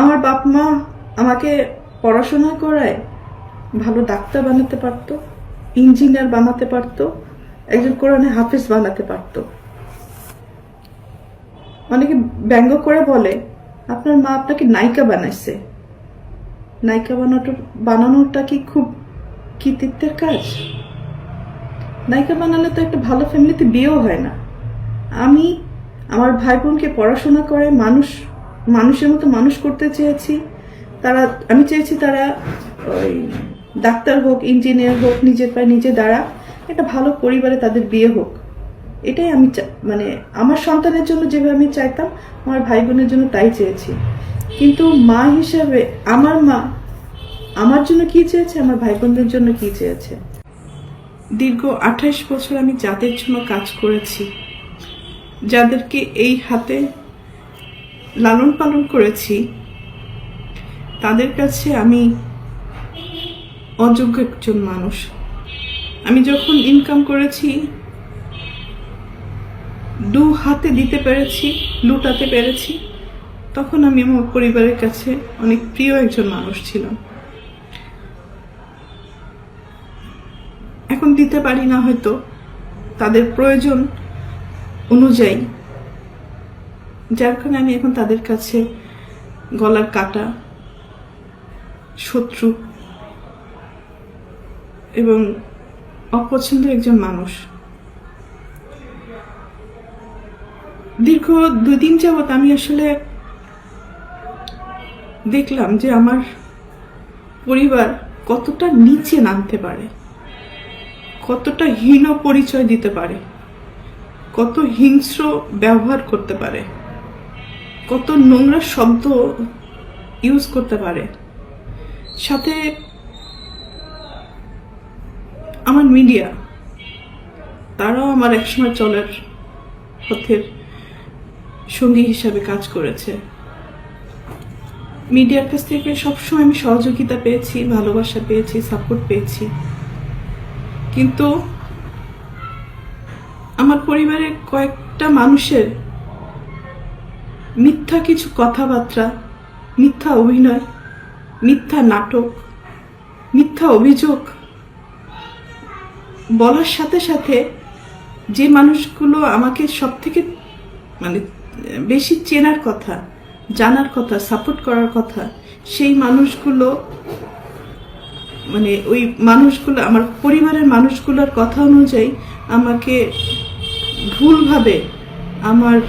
আমার বাপ মা আমাকে পড়াশোনা করায়, ভালো ডাক্তার বানাতে পারতো, ইঞ্জিনিয়ার বানাতে পারতো, একজন কোরআনে হাফিজ বানাতে পারতো। অনেকে ব্যঙ্গ করে বলে, আপনার মা আপনাকে নায়িকা বানাইছে। নায়িকা বানানোটা বানানোটা কি খুব কৃতিত্বের কাজ? নায়িকা বানালে তো একটা ভালো ফ্যামিলিতে বিয়েও হয় না। আমি, আমার ভাই বোনকে পড়াশোনা করে মানুষ মানুষের মতো মানুষ করতে চেয়েছি। তারা, আমি চেয়েছি তারা ওই ডাক্তার হোক, ইঞ্জিনিয়ার হোক, নিজের পায়ে নিজে দাঁড়া, একটা ভালো পরিবারে তাদের বিয়ে হোক। এটাই আমি মানে আমার সন্তানের জন্য যেভাবে আমি চাইতাম, আমার ভাই বোনের জন্য তাই চেয়েছি। কিন্তু মা হিসাবে আমার মা, আমার জন্য কি চেয়েছে, আমার ভাই বোনদের জন্য কি চেয়েছে? দীর্ঘ আঠাশ বছর আমি যাদের জন্য কাজ করেছি, যাদেরকে এই হাতে লালন পালন করেছি। তাদের কাছে আমি অযোগ্য একজন মানুষ। আমি যখন ইনকাম করেছি, দু হাতে দিতে পেরেছি, লুটাতে পেরেছি, তখন আমি আমার পরিবারের কাছে অনেক প্রিয় একজন মানুষ ছিলাম। এখন দিতে পারি না হয়তো, তাদের প্রয়োজন অনুযায়ী যার কারণে আমি এখন তাদের কাছে গলার কাটা, শত্রু এবং অপছন্দের একজন মানুষ। দীর্ঘ দুই দিন যাবৎ আমি আসলে দেখলাম যে আমার পরিবার কতটা নিচে নামতে পারে, কতটা হীন পরিচয় দিতে পারে, কত হিংস্র ব্যবহার করতে পারে। কত নোংরা শব্দ ইউজ করতে পারে। সাথে আমার মিডিয়া, তারাও আমার একসময় চলার পথের সঙ্গী হিসাবে কাজ করেছে। মিডিয়ার কাছ থেকে সবসময় আমি সহযোগিতা পেয়েছি, ভালোবাসা পেয়েছি সাপোর্ট পেয়েছি। কিন্তু আমার পরিবারের কয়েকটা মানুষের মিথ্যা কিছু কথাবার্তা, মিথ্যা অভিনয়, মিথ্যা নাটক, মিথ্যা অভিযোগ বলার সাথে সাথে যে মানুষগুলো আমাকে সব থেকে মানে বেশি চেনার কথা, জানার কথা সাপোর্ট করার কথা, সেই মানুষগুলো মানে ওই মানুষগুলো, আমার পরিবারের মানুষগুলোর কথা অনুযায়ী আমাকে ভুলভাবে আমার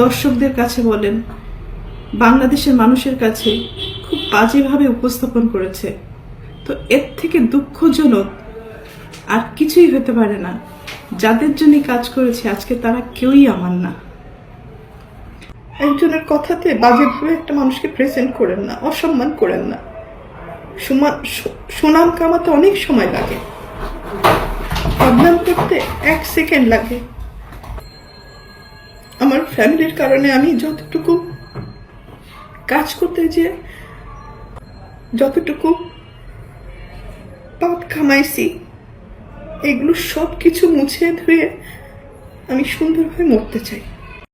দর্শকদের কাছে বলেন, বাংলাদেশের মানুষের কাছে খুব বাজেভাবে উপস্থাপন করেছে। তো এর থেকে দুঃখজনক আর কিছুই হতে পারে না। যাদের জন্য কাজ করেছি, আজকে তারা কেউই আমার না। একজনের কথাতে বাজেভাবে একটা মানুষকে প্রেজেন্ট করেন না, অসম্মান করেন না। সুনাম কামাতে অনেক সময় লাগে। বদনাম করতে এক সেকেন্ড লাগে। আমার ফ্যামিলির কারণে আমি যতটুকু কাজ করতে যে যতটুকু পাপ কামাইছি, এগুলো সব কিছু মুছে ধুয়ে আমি সুন্দরভাবে মরতে চাই।